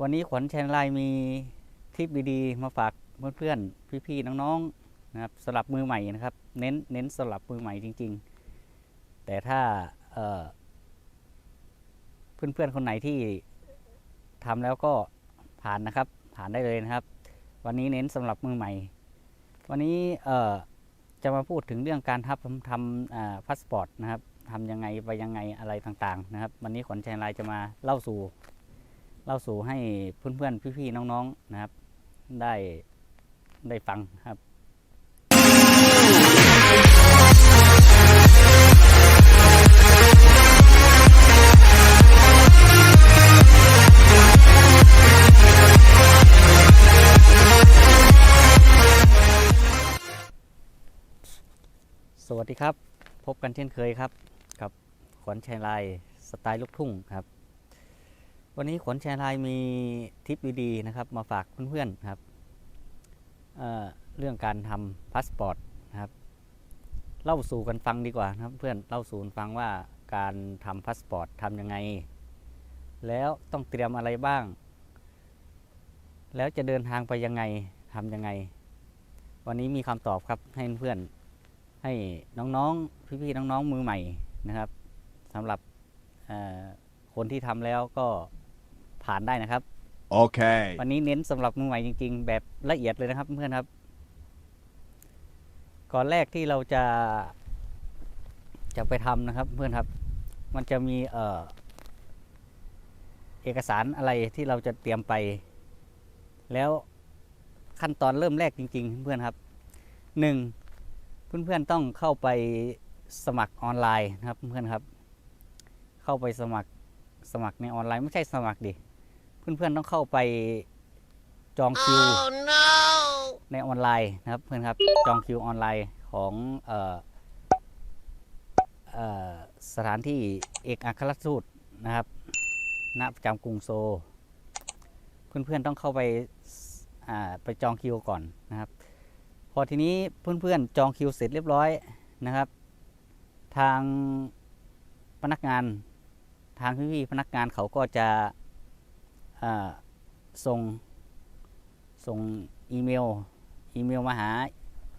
วันนี้ขวัญแชนไลน์มีทริปดีๆ มาฝากเพื่อนๆ พี่ๆ น้องๆ นะครับสำหรับมือใหม่นะครับ เน้นเน้นสำหรับมือใหม่จริง ๆ แต่ถ้าเพื่อนๆ คนไหนที่ทำแล้วก็ผ่านนะครับ ผ่านได้เลยนะครับ วันนี้เน้นสำหรับมือใหม่ วันนี้จะมาพูดถึงเรื่องการทำทำพาสปอร์ตนะครับทำยังไงไปยังไงอะไรต่างๆ นะครับ วันนี้ขวัญแชนไลน์จะมาเล่าสู่ เล่าสู่ให้เพื่อนๆ พี่ๆ น้องๆ นะครับ ได้ได้ฟังครับสวัสดีครับ พบกันเช่นเคยครับ กับขวัญชัยลายสไตล์ลูกทุ่งครับ วันนี้ขวัญชัยลายมีทิปดีๆนะครับ มาฝากเพื่อนๆครับเเรื่องการทำพาสปอร์ตนะครับ เล่าสู่กันฟังดีกว่านะครับเพื่อนเล่าสู่กันฟังว่าการทำพาสปอร์ตทำยังไง แล้วต้องเตรียมอะไรบ้าง แล้วจะเดินทางไปยังไงทำยังไง วันนี้มีคำตอบครับให้เพื่อนให้น้องๆพี่ๆน้องๆมือใหม่นะครับสำหรับคนที่ทำแล้วก็ ผ่านได้นะครับ Okay. วันนี้เน้นสำหรับมือใหม่จริง ๆ แบบละเอียดเลยนะครับเพื่อนๆครับ ก่อนแรกที่เราจะจะไปทำนะครับเพื่อนครับ มันจะมีเอ่อเอกสารอะไรที่เราจะเตรียมไป แล้วขั้นตอนเริ่มแรกจริง ๆ เพื่อนครับหนึ่งเพื่อนๆต้องเข้าไปสมัครออนไลน์นะครับเพื่อนๆครับ เข้าไปสมัครสมัครในออนไลน์ไม่ใช่สมัครดิ เพื่อนๆต้องเข้าไปจองคิวในออนไลน์นะครับเพื่อนครับจองคิวออนไลน์ของเออเอ่อสถานที่เอกอัครราชทูตนะครับณประจำกรุงโซลเพื่อนๆต้องเข้าไปอ่าไปจองคิวก่อนนะครับ พอทีนี้เพื่อนๆจองคิวเสร็จเรียบร้อยนะครับ ทางพนักงานทางพี่ๆพนักงานเขาก็จะอ่า ส่งส่งอีเมลอีเมลมาหา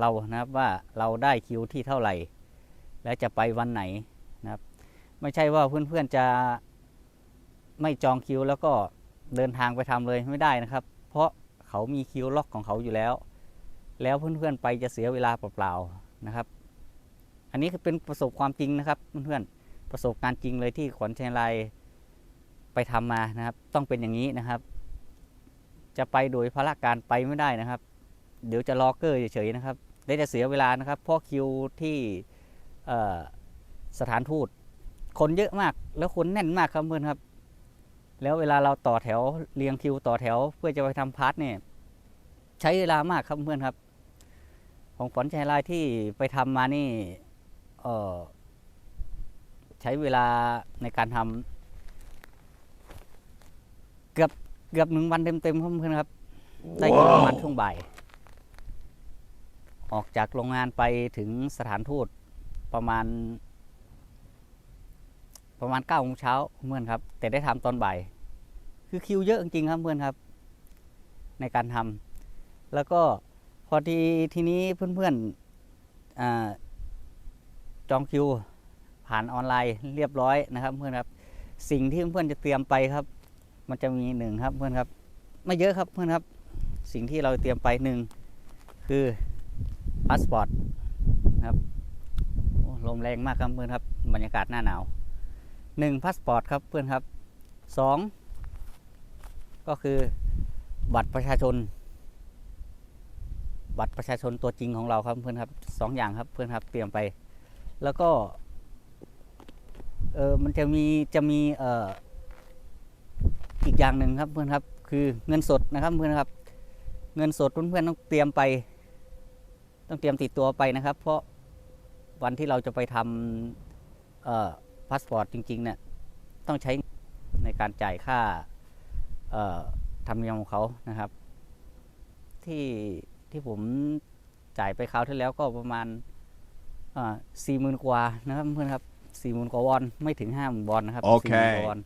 เรานะครับว่าเราได้คิวที่เท่าไหร่ และจะไปวันไหนนะครับ ไม่ใช่ว่าเพื่อนๆจะไม่จองคิว แล้วก็เดินทางไปทำเลยไม่ได้นะครับ เพราะเขามีคิวล็อกของเขาอยู่แล้ว แล้วเพื่อนๆไปจะเสียเวลาเปล่าๆนะครับ อันนี้คือเป็นประสบความจริงนะครับเพื่อนๆประสบการณ์จริงเลยที่ขวัญเชียงราย ไปทำมานะครับ ต้องเป็นอย่างนี้นะครับ จะไปโดยพละการไปไม่ได้นะครับ เดี๋ยวจะรอกเกอร์เฉยๆนะครับได้จะเสียเวลานะครับเพราะคิวที่สถานทูตคนเยอะมาก แล้วคนแน่นมากครับเพื่อนครับ แล้วเวลาเราต่อแถวเรียงคิวต่อแถว เพื่อจะไปทำพาร์ทเนี่ยใช้เวลามากครับเพื่อนครับ ของขวัญใจลายที่ไปทำมานี่ใช้เวลาในการทำ เกือบเกือบหนึ่งวันเต็มๆครับเพื่อนครับ ได้คิวประมาณช่วงบ่าย ออกจากโรงงานไปถึงสถานทูตประมาณ ประมาณเก้าโมงเช้าเพื่อนครับ แต่ได้ทำตอนบ่าย คือคิวเยอะจริงๆครับเพื่อนครับ ในการทำแล้วก็พอทีทีนี้เพื่อนๆอาจองคิวผ่านออนไลน์เรียบร้อยนะครับ เพื่อนครับ สิ่งที่เพื่อนๆจะเตรียมไปครับ มันจะมีหนึ่งครับเพื่อนครับ ไม่เยอะครับเพื่อนครับ สิ่งที่เราเตรียมไปหนึ่งคือพาสปอร์ตครับลมแรงมากครับเพื่อนครับบรรยากาศหน้าหนาวหนึ่งพาสปอร์ตครับเพื่อนครับสองก็คือบัตรประชาชน บัตรประชาชนตัวจริงของเราครับเพื่อนครับสองอย่างครับเพื่อนครับเตรียมไป แล้วก็เออมันจะมีจะมีเอ่อ อีกอย่างหนึ่งครับเพื่อนครับ คือเงินสดนะครับเพื่อนครับ เงินสดเพื่อนๆต้องเตรียมไป ต้องเตรียมติดตัวไปนะครับ เพราะวันที่เราจะไปทำเอ่อพาสปอร์ตจริงๆเนี่ยต้องใช้ในการจ่ายค่าเอ่อธรรมเนียมของเขานะครับ ที่ที่ผมจ่ายไปคราวที่แล้วก็ประมาณสี่หมื่นกว่านะครับเพื่อนครับสี่หมื่นกว่าวอนไม่ถึงห้าหมื่นวอนนะครับโอเค40,000กว่าวอน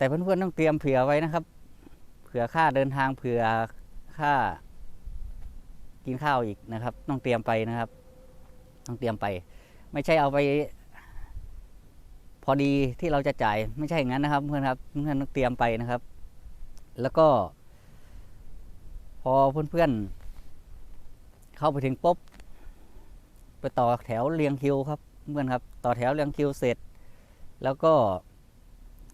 แต่เพื่อนๆต้องเตรียมเผื่อไว้นะครับ เผื่อค่าเดินทางเผื่อค่า กินข้าวอีกนะครับ ต้องเตรียมไปนะครับ ต้องเตรียมไป ไม่ใช่เอาไป พอดีที่เราจะจ่ายไม่ใช่อย่างนั้นนะครับ เพื่อนครับเพื่อนต้องเตรียมไปนะครับ แล้วก็ พอเพื่อนๆเข้าไปถึงปุ๊บไปต่อแถวเรียงคิวครับ เพื่อนครับ ต่อแถวเรียงคิวเสร็จ แล้วก็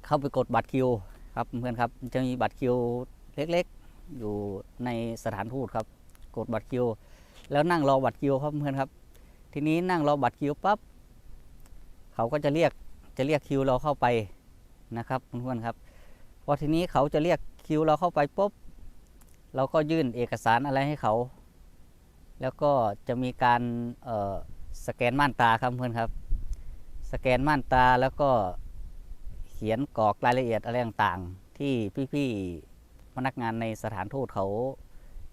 เข้าไปกดบัตรคิวครับเพื่อนครับจะมีบัตรคิวเล็กๆ อยู่ในสถานทูตครับ กดบัตรคิว แล้วนั่งรอบัตรคิวครับเพื่อนครับ ทีนี้นั่งรอบัตรคิวปั๊บเขาก็จะเรียกจะเรียกคิวเราเข้าไปนะครับเพื่อนครับพอทีนี้เขาจะเรียกคิวเราเข้าไปปุ๊บเราก็ยื่นเอกสารอะไรให้เขา แล้วก็จะมีการเอ่อสแกนม่านตาครับเพื่อนครับ สแกนม่านตาแล้วก็ เขียนกรอกรายละเอียดอะไรต่างๆ ที่พี่ๆพนักงานในสถานทูตเขา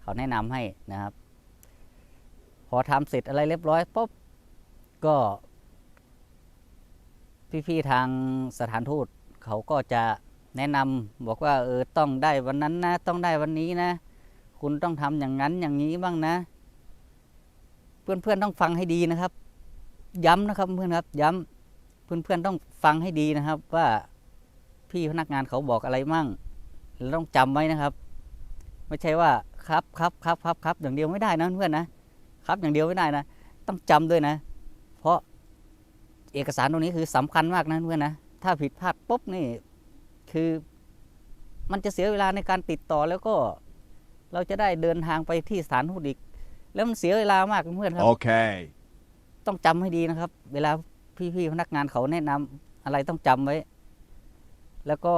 เขาแนะนำให้นะครับ พอทำเสร็จอะไรเรียบร้อยปุ๊บก็ พี่ๆทางสถานทูตเขาก็จะแนะนำบอกว่าเออต้องได้วันนั้นนะ ต้องได้วันนี้นะ คุณต้องทำอย่างนั้นอย่างนี้บ้างนะ เพื่อนๆต้องฟังให้ดีนะครับ ย้ำนะครับเพื่อนครับ ย้ำเพื่อนๆต้องฟังให้ดีนะครับว่า พี่พนักงานเขาบอกอะไรมั่งแล้วต้องจำไว้นะครับ ไม่ใช่ว่าครับครับครับครับครับอย่างเดียวไม่ได้นะเพื่อนนะครับอย่างเดียวไม่ได้นะต้องจำด้วยนะ เพราะเอกสารตรงนี้คือสำคัญมากนะเพื่อนนะถ้าผิดพลาดปุ๊บนี่คือมันจะเสียเวลาในการติดต่อแล้วก็เราจะได้เดินทางไปที่สถานทูตอีก แล้วมันเสียเวลามากเพื่อนครับ Okay. ต้องจำให้ดีนะครับ เวลาพี่ๆพนักงานเขาแนะนำอะไรต้องจำไว้ แล้วก็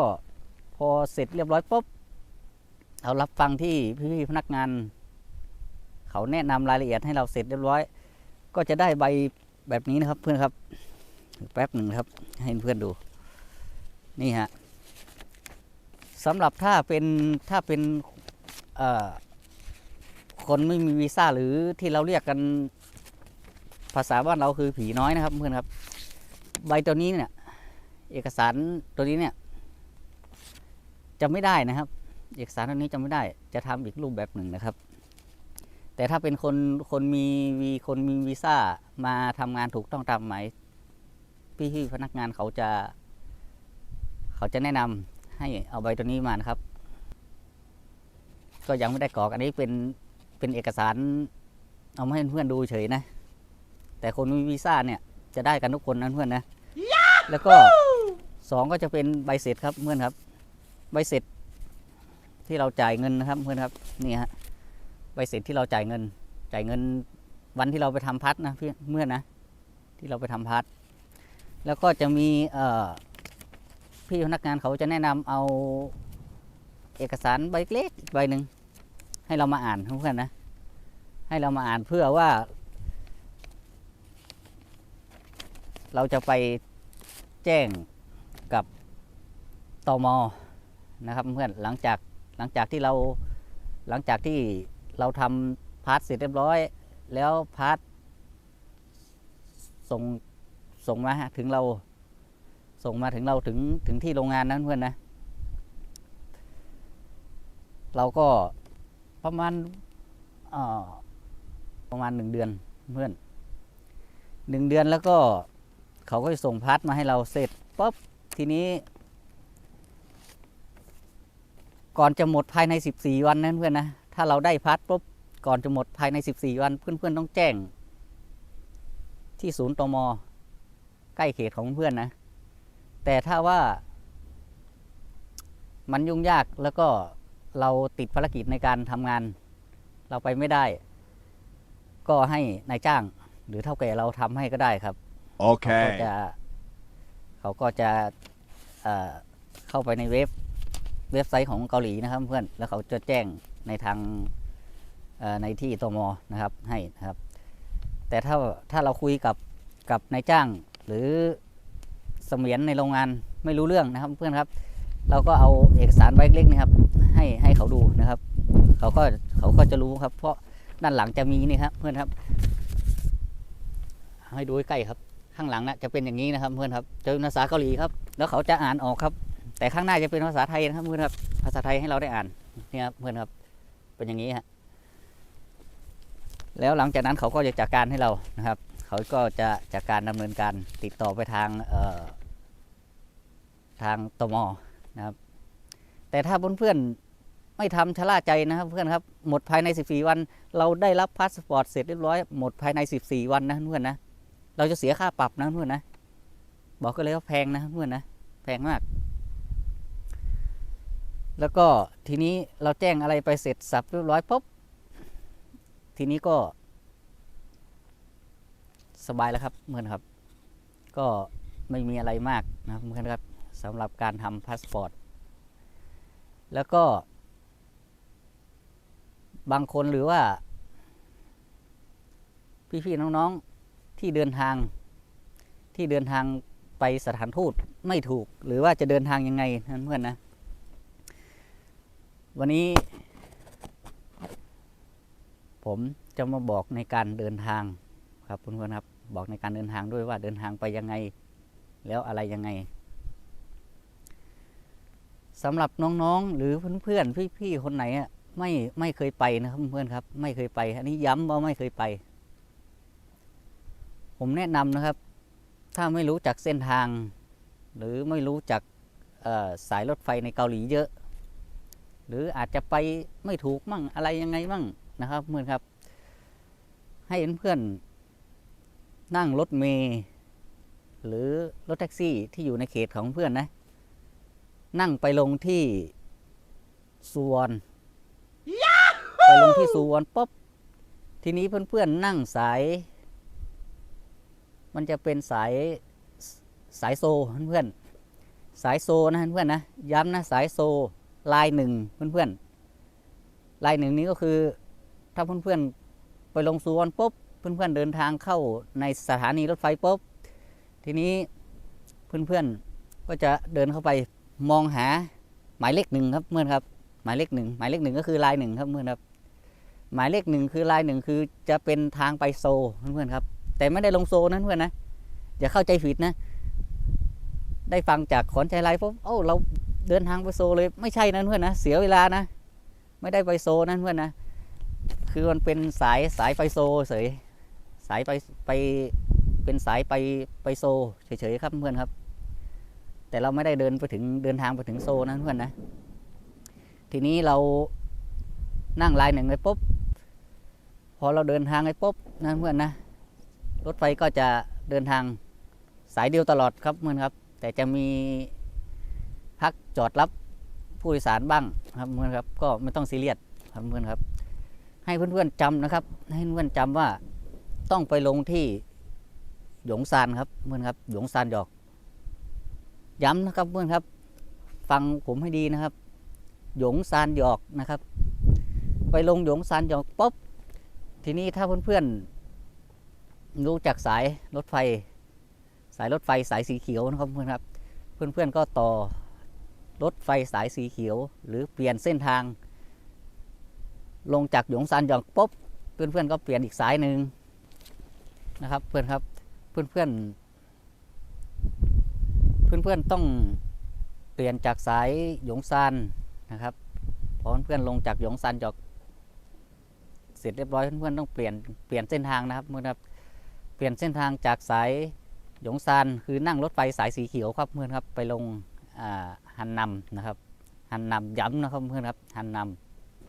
พอเสร็จเรียบร้อยปุ๊บเรารับฟังที่พี่พนักงานเขาแนะนำรายละเอียดให้เราเสร็จเรียบร้อย ก็จะได้ใบแบบนี้นะครับเพื่อนครับแป๊บหนึ่งครับ ให้เพื่อนดู นี่ฮะสำหรับถ้าเป็นถ้าเป็นคนไม่มีวีซ่าหรือที่เราเรียกกันภาษาบ้านเราคือผีน้อยนะครับเพื่อนครับ ใบตัวนี้เนี่ย เอกสารตัวนี้เนี่ย จะไม่ได้นะครับ เอกสารตัวนี้จะไม่ได้ จะทำอีกรูปแบบหนึ่งนะครับ แต่ถ้าเป็นคนคนมีวีคนมีวีซ่ามาทำงานถูกต้องตามหมายพี่ที่พนักงานเขาจะ เขาจะแนะนำให้เอาใบตัวนี้มานะครับ ก็ยังไม่ได้กรอกอันนี้เป็นเป็นเอกสารเอามาให้เพื่อนดูเฉยนะ แต่คนมีวีซ่าเนี่ยจะได้กันทุกคนนะเพื่อนนะ แล้วก็สองก็จะเป็นใบเสร็จครับเพื่อนครับ ใบเสร็จที่เราจ่ายเงินนะครับเพื่อนครับนี่ฮะใบเสร็จที่เราจ่ายเงิน จ่ายเงินวันที่เราไปทำพัดนะเพื่อนเพื่อนะ ที่เราไปทำพัด แล้วก็จะมีเอ่อพี่พนักงานเขาจะแนะนำเอาเอกสารใบเล็กใบหนึ่งให้เรามาอ่านเพื่อนนะ ให้เรามาอ่านเพื่อว่า เราจะไปแจ้งกับตม นะครับเพื่อนหลังจากหลังจากที่เราหลังจากที่เราทำพาร์ทเสร็จเรียบร้อย แล้วพาร์ทส่งส่งมาถึงเราส่งมาถึงเราถึงถึงที่โรงงานนั้นเพื่อนนะ เราก็ประมาณประมาณหนึ่งเดือนเพื่อนหนึ่งเดือนแล้วก็เขาก็จะส่งพาร์ทมาให้เราเสร็จปุ๊บทีนี้ ก่อนจะหมดภายใน 14 วันนั้นเพื่อนนะ ถ้าเราได้พาร์ทปุ๊บก่อนจะหมดภายใน 14 วัน เพื่อนๆต้องแจ้ง ที่ศูนย์ตมใกล้เขตของเพื่อนนะ แต่ถ้าว่า มันยุ่งยากแล้วก็เราติดภารกิจในการทำงาน เราไปไม่ได้ ก็ให้นายจ้าง หรือเท่าแก่เราทำให้ก็ได้ครับเขาก็ Okay. จะเขาก็จะเอ่อเข้าไปในเว็บ เว็บไซต์ของเกาหลีนะครับเพื่อนแล้วเขาจะแจ้งในทางในที่ตมนะครับให้นะครับ แต่ถ้าถ้าเราคุยกับกับนายจ้างหรือเสมียนในโรงงานไม่รู้เรื่องนะครับเพื่อนครับ เราก็เอาเอกสารใบเล็กนะครับ ให้ให้เขาดูนะครับ เขาก็เขาก็จะรู้ครับ เพราะด้านหลังจะมีนี่ครับเพื่อนครับ ให้ดูใกล้ครับ ข้างหลังนะจะเป็นอย่างนี้นะครับ เพื่อนครับจะเป็นภาษาเกาหลีครับ แล้วเขาจะอ่านออกครับ แต่ข้างหน้าจะเป็นภาษาไทยนะครับเพื่อนครับ ภาษาไทยให้เราได้อ่านนี่ครับเพื่อนครับ เป็นอย่างนี้ฮะแล้วหลังจากนั้นเขาก็จะจัดการให้เรานะครับ เขาก็จะจัดการดำเนินการติดต่อไปทางเอ่อทางตมนะครับ แต่ถ้าเพื่อนๆไม่ทำชะล่าใจนะครับเพื่อนครับ หมดภายใน 14 วัน เราได้รับพาสปอร์ตเสร็จเรียบร้อยหมดภายใน 14 วันนะเพื่อนนะ เราจะเสียค่าปรับนะเพื่อนนะ บอกก็เลยว่าแพงนะเพื่อนนะ แพงมาก แล้วก็ทีนี้เราแจ้งอะไรไปเสร็จสับเรียบร้อยปุ๊บทีนี้ก็ สบายแล้วครับเพื่อนครับ ก็ไม่มีอะไรมากนะเพื่อนครับสำหรับการทำพาสปอร์ตแล้วก็ บางคนหรือว่า พี่ๆน้องๆที่เดินทางที่เดินทางไปสถานทูตไม่ถูก หรือว่าจะเดินทางยังไงนั่นเพื่อนนะ วันนี้ ผมจะมาบอกในการเดินทางครับเพื่อนครับบอกในการเดินทางด้วยว่าเดินทางไปยังไง แล้วอะไรยังไงสำหรับน้องๆ หรือเพื่อนๆพี่ๆคนไหนอะไม่ไม่เคยไปนะครับเพื่อนครับ ไม่เคยไป อันนี้ย้ำว่าไม่เคยไป ผมแนะนำนะครับ ถ้าไม่รู้จักเส้นทาง หรือไม่รู้จักสายรถไฟในเกาหลีเยอะ หรืออาจจะไปไม่ถูกมั่งอะไรยังไงมั่งนะครับเพื่อนครับ ให้เพื่อนนั่งรถเมล์หรือรถแท็กซี่ที่อยู่ในเขตของเพื่อนนะ นั่งไปลงที่สุวรรณไปลงที่สุวรรณปุ๊บทีนี้เพื่อนๆนั่งสาย มันจะเป็นสายสายโซเพื่อนๆสายโซนะเพื่อนๆนะย้ำนะสายโซ ลายหนึ่งเพื่อนๆลายหนึ่งนี้ก็คือ ถ้าเพื่อนๆไปลงสุวรรณปุ๊บเพื่อนๆเดินทางเข้าในสถานีรถไฟปุ๊บทีนี้เพื่อนๆก็จะเดินเข้าไปมองหาหมายเลขหนึ่งครับเพื่อนครับ หมายเลขหนึ่งหมายเลขหนึ่งก็คือลายหนึ่งครับเพื่อนครับ หมายเลขหนึ่งคือลายหนึ่งคือจะเป็นทางไปโซเพื่อนครับ แต่ไม่ได้ลงโซนั้นเพื่อนนะอย่าเข้าใจผิดนะ ได้ฟังจากขอนใจไลฟ์ปุ๊บเอ้าเรา เดินทางไปโซเลยไม่ใช่นะเพื่อนนะเสียเวลานะ ไม่ได้ไปโซนั่นเพื่อนนะคือมันเป็นสายสายไปโซเฉยสายไปไปเป็นสายไปไปโซเฉยๆครับเพื่อนครับ แต่เราไม่ได้เดินไปถึงเดินทางไปถึงโซนะเพื่อนนะ ทีนี้เรานั่งลายหนึ่งไปปุ๊บพอเราเดินทางไปปุ๊บนั่นเพื่อนนะรถไฟก็จะเดินทางสายเดียวตลอดครับเพื่อนครับ แต่จะมี พักจอดรับผู้โดยสารบ้างครับเพื่อนครับก็ไม่ต้องซีเรียสครับเพื่อนครับ ให้เพื่อนๆจำนะครับ ให้เพื่อนๆจำว่าต้องไปลงที่หยงซานครับเพื่อนครับหยงซานหยอก ย้ำนะครับเพื่อนครับ ฟังผมให้ดีนะครับ หยงซานหยอกนะครับ ไปลงหยงซานหยอกปุ๊บทีนี้ถ้าเพื่อนๆรู้จักสายรถไฟ สายรถไฟสายสีเขียวนะครับเพื่อนครับ เพื่อนๆก็ต่อ รถไฟสายสีเขียว หรือเปลี่ยนเส้นทาง ลงจากหยงซานหยองปุ๊บเพื่อนๆก็เปลี่ยนอีกสายหนึ่งนะครับ เพื่อนครับเพื่อนๆเพื่อนๆต้องเปลี่ยนจากสายหยงซานนะครับพอเพื่อนลงจากหยงซานหยอกเสร็จเรียบร้อยเพื่อนๆต้องเปลี่ยนเปลี่ยนเส้นทางนะครับเพื่อนครับเปลี่ยนเส้นทางจากสายหยงซานคือนั่งรถไฟสายสีเขียวครับเพื่อนครับไปลงอ่า ฮันนำนะครับฮันนำย้ำนะครับเพื่อนครับฮันน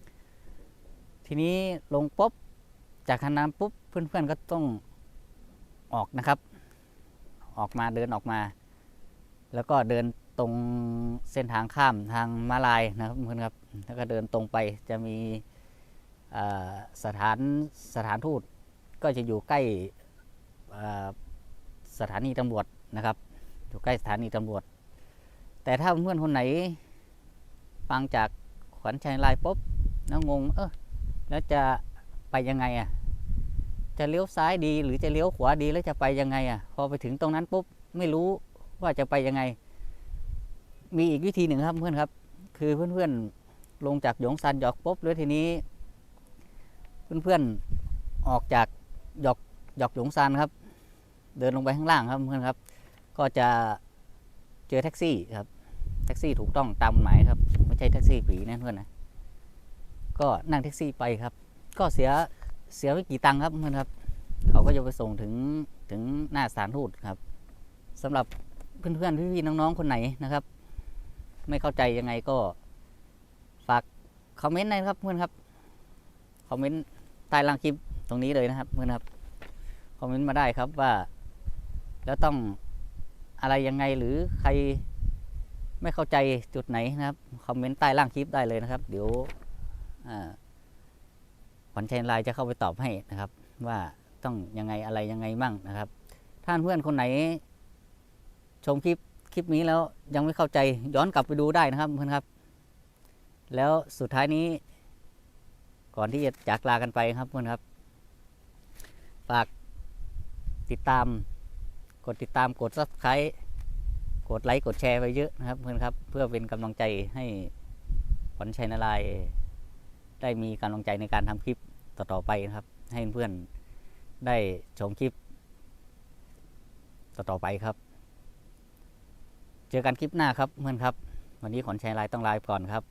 ำทีนี้ลงปุ๊บจากฮันนำปุ๊บเพื่อนๆก็ต้องออกนะครับ ออกมาเดินออกมา แล้วก็เดินตรงเส้นทางข้ามทางมาลายนะครับเพื่อนครับแล้วก็เดินตรงไปจะมีสถานสถานทูตก็จะอยู่ใกล้สถานีตำรวจนะครับ อยู่ใกล้สถานีตำรวจ แต่ถ้าเพื่อนคนไหน ฟังจากขวัญชัยไลน์ปุ๊บแล้วงง เออแล้วจะไปยังไงอะ จะเลี้ยวซ้ายดีหรือจะเลี้ยวขวาดีแล้วจะไปยังไงอะ พอไปถึงตรงนั้นปุ๊บไม่รู้ว่าจะไปยังไง มีอีกวิธีหนึ่งครับเพื่อนครับ คือเพื่อนๆลงจากหยงซันหยอกปุ๊บแล้วทีนี้ เพื่อนๆออกจากหยอกหยอกหยงซันครับ เดินลงไปข้างล่างครับเพื่อนครับ ก็จะเจอแท็กซี่ครับ แท็กซี่ถูกต้องตามกฎหมายครับ ไม่ใช่แท็กซี่ผีนะเพื่อนนะก็นั่งแท็กซี่ไปครับ ก็เสียเสียไปกี่ตังค์ครับเพื่อนครับ เขาก็จะไปส่งถึงถึงหน้าสถานทูตครับสำหรับเพื่อนๆพี่ๆน้องๆคนไหนนะครับ ไม่เข้าใจยังไงก็ฝากคอมเมนต์หนะครับเพื่อนครับคอมเมนต์ใต้ล่างคลิปตรงนี้เลยนะครับเพื่อนครับคอมเมนต์มาได้ครับว่า แล้วต้องอะไรยังไงหรือใคร ไม่เข้าใจจุดไหนนะครับคอมเมนต์ใต้ล่างคลิปได้เลยนะครับ เดี๋ยวขวัญชัยไลน์จะเข้าไปตอบให้นะครับ ว่าต้องยังไงอะไรยังไงมั่งนะครับ ท่านเพื่อนคนไหน ชมคลิปคลิปนี้แล้วยังไม่เข้าใจย้อนกลับไปดูได้นะครับเพื่อนครับ แล้วสุดท้ายนี้ ก่อนที่จะจากลากันไปครับเพื่อนครับฝากติดตาม กดติดตามกด subscribe กดไลค์กดแชร์ไปเยอะนะครับเพื่อนครับ เพื่อเป็นกำลังใจให้ขวัญชัยนารายได้มีกำลังใจในการทำคลิปต่อๆไปนะครับ ให้เพื่อนได้ชมคลิป ต่อๆไปครับ เจอกันคลิปหน้าครับเพื่อนครับ วันนี้ขวัญชัยนารายต้องลาไปก่อนครับ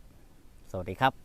สวัสดีครับ